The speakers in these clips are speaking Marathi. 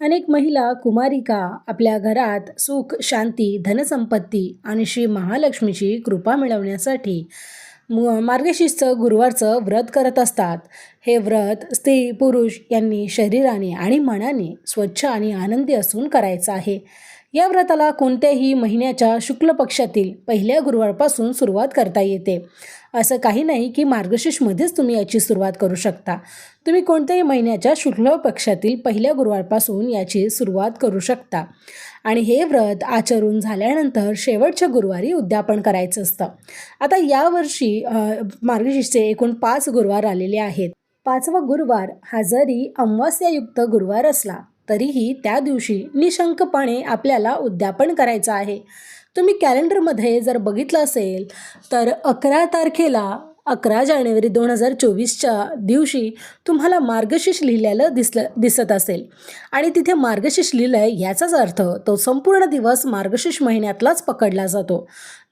अनेक महिला कुमारिका आपल्या घरात सुख शांती धनसंपत्ती आणि श्री महालक्ष्मीची कृपा मिळवण्यासाठी मार्गशीर्षचं गुरुवारचं व्रत करत असतात. हे व्रत स्त्री पुरुष यांनी शरीराने आणि मनाने स्वच्छ आणि आनंदी असून करायचं आहे. या व्रताला कोणत्याही महिन्याच्या शुक्ल पक्षातील पहिल्या गुरुवारपासून सुरुवात करता येते. असं काही नाही की मार्गशीर्षमध्येच तुम्ही याची सुरुवात करू शकता. तुम्ही कोणत्याही महिन्याच्या शुक्ल पक्षातील पहिल्या गुरुवारपासून याची सुरुवात करू शकता. आणि हे व्रत आचरून झाल्यानंतर शेवटच्या गुरुवारी उद्यापन करायचं असतं. आता यावर्षी मार्गशीर्षचे एकूण पाच गुरुवार आलेले आहेत. पाचवा गुरुवार हा जरी अमावास्यायुक्त गुरुवार असला तरीही त्या दिवशी निशंकपणे आपल्याला उद्यापन करायचं आहे. तुम्ही कॅलेंडरमध्ये जर बघितलं असेल तर अकरा तारखेला अकरा जानेवारी दोन हजार चोवीसच्या दिवशी तुम्हाला मार्गशीर्ष लिहिलेलं दिसलं दिसत असेल. आणि तिथे मार्गशीर्ष लिहिलं आहे याचाच अर्थ तो संपूर्ण दिवस मार्गशीर्ष महिन्यातलाच पकडला जातो.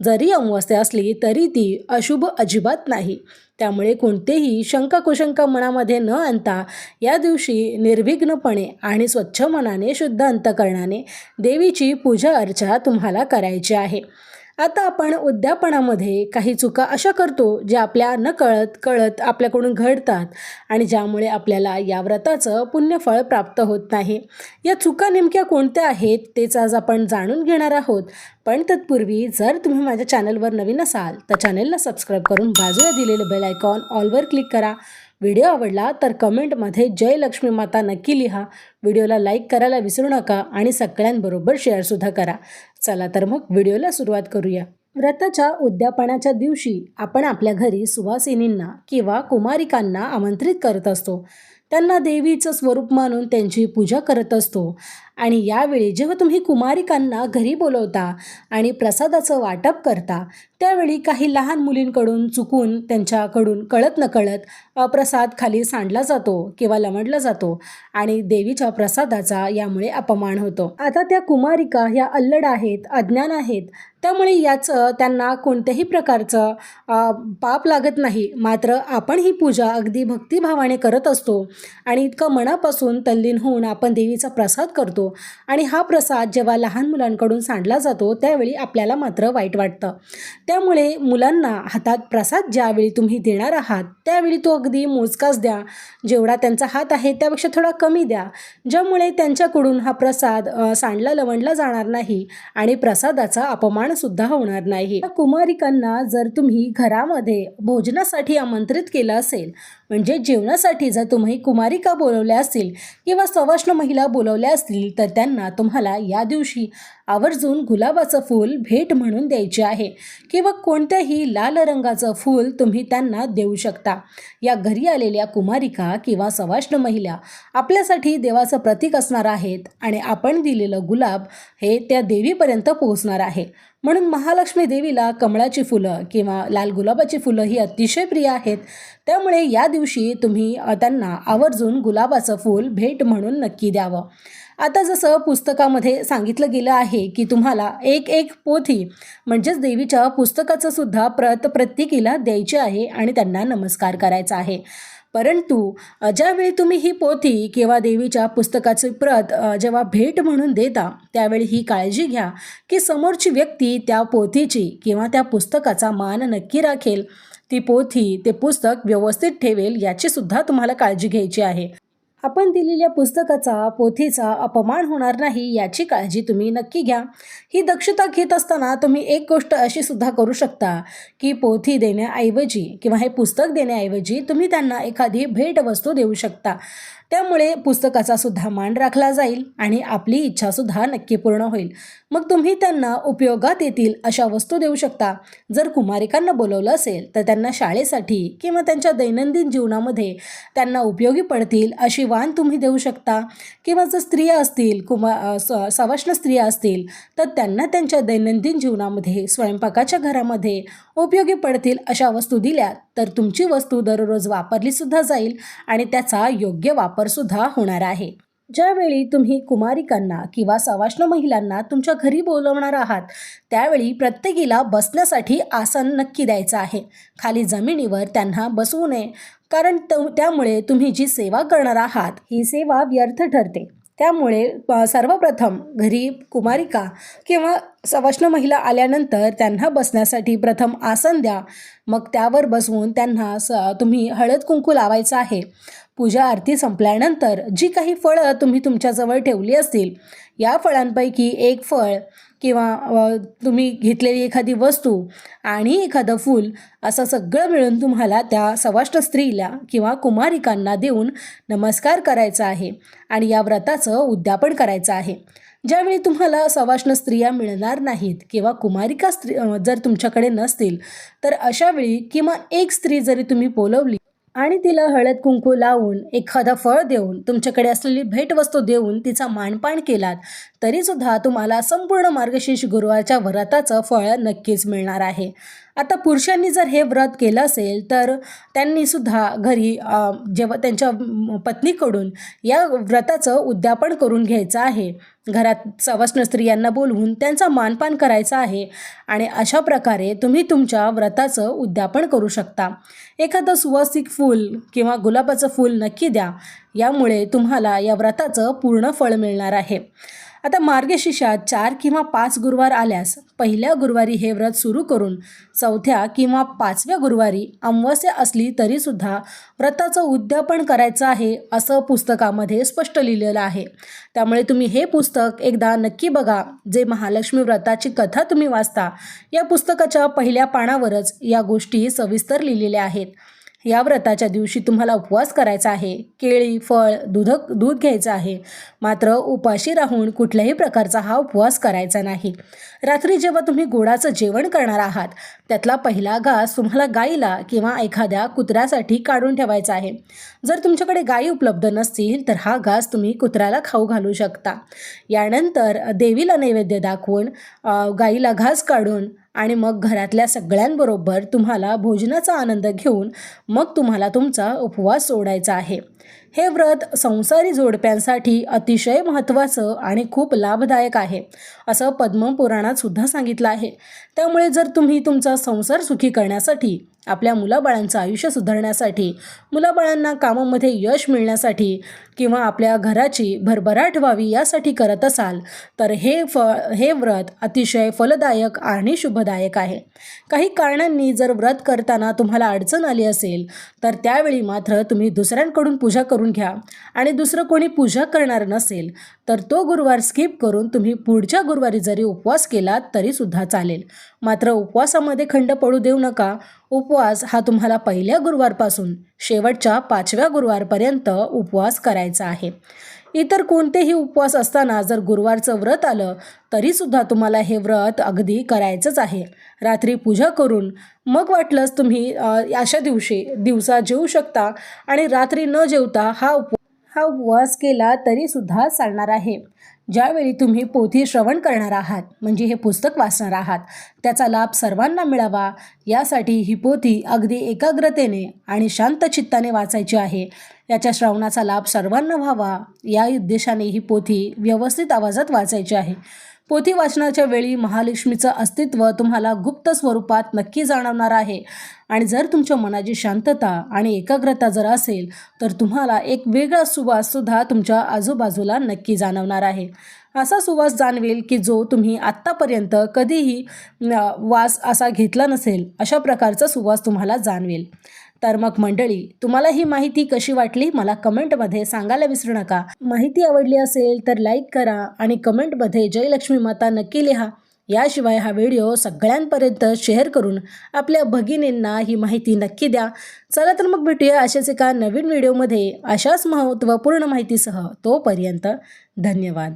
जरी अमावस्या असली तरी ती अशुभ अजिबात नाही. त्यामुळे कोणतेही शंका कुशंका मनामध्ये न आणता या दिवशी निर्विघ्नपणे आणि स्वच्छ मनाने शुद्ध अंतकरणाने देवीची पूजा अर्चा तुम्हाला करायची आहे. आता आपण उद्यापनामध्ये काही चुका अशा करतो ज्या आपल्या न कळत कळत आपल्याकडून घडतात आणि ज्यामुळे आपल्याला या व्रताचं पुण्यफळ प्राप्त होत नाही. या चुका नेमक्या कोणत्या आहेत तेच आज आपण जाणून घेणार आहोत. पण तत्पूर्वी जर तुम्ही माझ्या चॅनलवर नवीन असाल तर चॅनलला सबस्क्राईब करून बाजूला दिलेलं बेल आयकॉन ऑलवर क्लिक करा. व्हिडिओ आवडला तर कमेंटमध्ये जय लक्ष्मी माता नक्की लिहा. व्हिडिओला लाईक करायला विसरू नका आणि सगळ्यांबरोबर शेअरसुद्धा करा. चला तर मग व्हिडिओला सुरुवात करूया. व्रताच्या उद्यापनाच्या दिवशी आपण आपल्या घरी सुवासिनींना किंवा कुमारिकांना आमंत्रित करत असतो. त्यांना देवीचं स्वरूप मानून त्यांची पूजा करत असतो. आणि यावेळी जेव्हा तुम्ही कुमारिकांना घरी बोलवता आणि प्रसादाचं वाटप करता त्यावेळी काही लहान मुलींकडून चुकून त्यांच्याकडून कळत नकळत प्रसाद खाली सांडला जातो किंवा लमडला जातो आणि देवीच्या प्रसादाचा यामुळे अपमान होतो. आता त्या कुमारिका ह्या अल्लड आहेत अज्ञान आहेत त्यामुळे याचं त्यांना कोणत्याही प्रकारचं पाप लागत नाही. मात्र आपण ही पूजा अगदी भक्तिभावाने करत असतो. आणि इतकं मनापासून तल्लीन होऊन आपण देवीचा प्रसाद करतो. आणि हा प्रसाद जेव्हा लहान मुलांकडून सांडला जातो त्यावेळी आपल्याला मात्र वाईट वाटतं. त्यामुळे मुलांना हातात प्रसाद ज्यावेळी तुम्ही देणार आहात त्यावेळी तो अगदी मोजकाच द्या. जेवढा त्यांचा हात आहे त्यापेक्षा थोडा कमी द्या. ज्यामुळे त्यांच्याकडून हा प्रसाद सांडला लवणला जाणार नाही आणि प्रसादाचा अपमानसुद्धा होणार नाही. कुमारिकांना जर तुम्ही घरामध्ये भोजनासाठी आमंत्रित केलं असेल म्हणजे जेवणासाठी जर तुम्ही कुमारिका बोलवल्या असतील किंवा सवाष्ण महिला बोलवल्या असतील तर त्यांना तुम्हाला या दिवशी आवर्जून गुलाबाचं फूल भेट म्हणून द्यायचे आहे. किंवा कोणत्याही लाल रंगाचं फूल तुम्ही त्यांना देऊ शकता. या घरी आलेल्या कुमारिका किंवा सवाष्ण महिला आपल्यासाठी देवाचं प्रतीक असणार आहेत आणि आपण दिलेलं गुलाब हे त्या देवीपर्यंत पोहोचणार आहे. म्हणून महालक्ष्मी देवीला कमळाची फुलं किंवा लाल गुलाबाची फुलं ही अतिशय प्रिय आहेत. त्यामुळे या दिवशी तुम्ही त्यांना आवर्जून गुलाबाचं फूल भेट म्हणून नक्की द्यावं. आता जसं पुस्तकामध्ये सांगितलं गेलं आहे की तुम्हाला एक एक पोथी म्हणजेच देवीच्या पुस्तकाचं सुद्धा प्रत प्रत्येकीला द्यायची आहे आणि त्यांना नमस्कार करायचा आहे. परंतु ज्यावेळी तुम्ही ही पोथी किंवा देवीच्या पुस्तकाची प्रत जेव्हा भेट म्हणून देता त्यावेळी ही काळजी घ्या की समोरची व्यक्ती त्या पोथीची किंवा त्या पुस्तकाचा मान नक्की राखेल. ती पोथी ते पुस्तक व्यवस्थित ठेवेल याची सुद्धा तुम्हाला काळजी घ्यायची आहे. आपण दिलेल्या पुस्तकाचा पोथीचा अपमान होणार नाही याची काळजी तुम्ही नक्की घ्या. ही दक्षता घेत असताना तुम्ही एक गोष्ट अशी सुद्धा करू शकता की पोथी देण्याऐवजी किंवा हे पुस्तक देण्याऐवजी तुम्ही त्यांना एखादी भेटवस्तू देऊ शकता. त्यामुळे पुस्तकाचा सुद्धा मान राखला जाईल आणि आपली इच्छासुद्धा नक्की पूर्ण होईल. मग तुम्ही त्यांना उपयोगात येतील अशा वस्तू देऊ शकता. जर कुमारिकांना बोलवलं असेल तर त्यांना शाळेसाठी किंवा त्यांच्या दैनंदिन जीवनामध्ये त्यांना उपयोगी पडतील अशी वाण तुम्ही देऊ शकता. किंवा जर स्त्रिया असतील कुमा स सवाष्ण स्त्रिया असतील तर त्यांना त्यांच्या दैनंदिन जीवनामध्ये स्वयंपाकाच्या घरामध्ये उपयोगी पडतील अशा वस्तू दिल्या तर तुमची वस्तू दररोज वापरलीसुद्धा जाईल आणि त्याचा योग्य वापरसुद्धा होणार आहे. ज्यावेळी तुम्ही कुमारिकांना किंवा सवाष्ण महिलांना तुमच्या घरी बोलवणार आहात त्यावेळी प्रत्येकीला बसण्यासाठी आसन नक्की द्यायचं आहे. खाली जमिनीवर त्यांना बसवू नये कारण त त्यामुळे तुम्ही जी सेवा करणार आहात ही सेवा व्यर्थ ठरते. त्यामुळे सर्वप्रथम घरी कुमारिका किंवा सवाष्ण महिला आल्यानंतर त्यांना बसण्यासाठी प्रथम आसन द्या. मग त्यावर बसवून त्यांना स तुम्ही हळद कुंकू लावायचं आहे. पूजा आरती संपल्यानंतर जी काही फळं तुम्ही तुमच्याजवळ ठेवली असतील या फळांपैकी एक फळ किंवा तुम्ही घेतलेली एखादी वस्तू आणि एखादं फूल असं सगळं मिळून तुम्हाला त्या सवाष्ट स्त्रीला किंवा कुमारिकांना देऊन नमस्कार करायचा आहे आणि या व्रताचं उद्यापन करायचं आहे. ज्यावेळी तुम्हाला सवाष्ण स्त्रिया मिळणार नाहीत किंवा कुमारिका स्त्री जर तुमच्याकडे नसतील तर अशावेळी किंवा एक स्त्री जरी तुम्ही बोलवली आणि तिला हळद कुंकू लावून एखादं फळ देऊन तुमच्याकडे असलेली भेटवस्तू देऊन तिचा मानपान केलात तरीसुद्धा तुम्हाला संपूर्ण मार्गशीर्ष गुरुवारच्या व्रताचं फळ नक्कीच मिळणार आहे. आता पुरुषांनी जर हे व्रत केलं असेल तर त्यांनीसुद्धा घरी जेव्हा त्यांच्या पत्नीकडून या व्रताचं उद्यापन करून घ्यायचं आहे. घरात सवस्न स्त्रियांना बोलवून त्यांचा मानपान करायचा आहे आणि अशा प्रकारे तुम्ही तुमच्या व्रताचं उद्यापन करू शकता. एखादं सुवासिक फूल किंवा गुलाबाचं फूल नक्की द्या. यामुळे तुम्हाला या व्रताचं पूर्ण फळ मिळणार आहे. आता मार्गशीर्षात चार किंवा पाच गुरुवार आल्यास पहिल्या गुरुवारी हे व्रत सुरू करून चौथ्या किंवा पाचव्या गुरुवारी अमावस्या असली तरीसुद्धा व्रताचं उद्यापन करायचं आहे असं पुस्तकामध्ये स्पष्ट लिहिलेलं आहे. त्यामुळे तुम्ही हे पुस्तक एकदा नक्की बघा. जे महालक्ष्मी व्रताची कथा तुम्ही वाचता या पुस्तकाच्या पहिल्या पानावरच या गोष्टी सविस्तर लिहिलेल्या आहेत. या व्रताच्या दिवशी तुम्हाला उपवास करायचा आहे. केळी फळ दूध दूध घ्यायचं आहे. मात्र उपाशी राहून कुठल्याही प्रकारचा हा उपवास करायचा नाही. रात्री जेव्हा तुम्ही गोडाचं जेवण करणार आहात त्यातला पहिला घास तुम्हाला गाईला किंवा एखाद्या कुत्र्यासाठी काढून ठेवायचा आहे. जर तुमच्याकडे गायी उपलब्ध नसतील तर हा घास तुम्ही कुत्र्याला खाऊ घालू शकता. यानंतर देवीला नैवेद्य दाखवून गाईला घास काढून आणि मग घरातल्या सगळ्यांबरोबर तुम्हाला भोजनाचा आनंद घेऊन मग तुम्हाला तुमचा उपवास सोडायचा आहे. हे व्रत संसारी जोडप्यांसाठी अतिशय महत्त्वाचं आणि खूप लाभदायक आहे असं पद्मपुराणात सुद्धा सांगितलं आहे. त्यामुळे जर तुम्ही तुमचा संसार सुखी करण्यासाठी आपल्या मुलाबाळांचं आयुष्य सुधारण्यासाठी मुलाबाळांना कामामध्ये यश मिळण्यासाठी किंवा आपल्या घराची भरभराट व्हावी यासाठी करत असाल तर हे फ हे व्रत अतिशय फलदायक आणि शुभदायक आहे. काही कारणांनी जर व्रत करताना तुम्हाला अडचण आली असेल तर त्यावेळी मात्र तुम्ही दुसऱ्यांकडून पूज पूजा करून घ्या. आणि दुसरं कोणी पूजा करणार नसेल तर तो गुरुवार स्किप करून तुम्ही पुढच्या गुरुवारी जरी उपवास केला तरीसुद्धा चालेल. मात्र उपवासामध्ये खंड पडू देऊ नका. उपवास हा तुम्हाला पहिल्या गुरुवारपासून शेवटच्या पाचव्या गुरुवारपर्यंत उपवास करायचा आहे. इतर कोणतेही उपवास असताना जर गुरुवारचं व्रत आलं तरीसुद्धा तुम्हाला हे व्रत अगदी करायचंच आहे. रात्री पूजा करून मग वाटलंच तुम्ही अशा दिवशी दिवसा जेवू शकता आणि रात्री न जेवता हा उप हा उपवास केला तरीसुद्धा चालणार आहे. ज्यावेळी तुम्ही पोथी श्रवण करणार आहात म्हणजे हे पुस्तक वाचणार आहात त्याचा लाभ सर्वांना मिळावा. यासाठी ही पोथी अगदी एकाग्रतेने आणि शांत चित्ताने वाचायची आहे. याच्या श्रवणाचा लाभ सर्वांना व्हावा. या उद्देशाने ही पोथी व्यवस्थित आवाजात वाचायची आहे. पोथी वाचनाच्या वेळी महालक्ष्मीचं अस्तित्व तुम्हाला गुप्त स्वरूपात नक्की जाणवणार आहे. आणि जर तुमच्या मनाची शांतता आणि एकाग्रता जर असेल तर तुम्हाला एक वेगळा सुवाससुद्धा तुमच्या आजूबाजूला नक्की जाणवणार आहे. असा सुवास जाणवेल की जो तुम्ही आत्तापर्यंत कधीही वास असा घेतला नसेल अशा प्रकारचा सुवास तुम्हाला जाणवेल. तर मग मंडळी तुम्हाला ही माहिती कशी वाटली मला कमेंटमध्ये सांगायला विसरू नका. माहिती आवडली असेल तर लाईक करा आणि कमेंटमध्ये जयलक्ष्मी माता नक्की लिहा. याशिवाय हा व्हिडिओ सगळ्यांपर्यंत शेअर करून आपल्या भगिनींना ही माहिती नक्की द्या. चला तर मग भेटूया अशाच एका नवीन व्हिडिओमध्ये. अशाच महत्त्वपूर्ण माहितीसह तोपर्यंत धन्यवाद.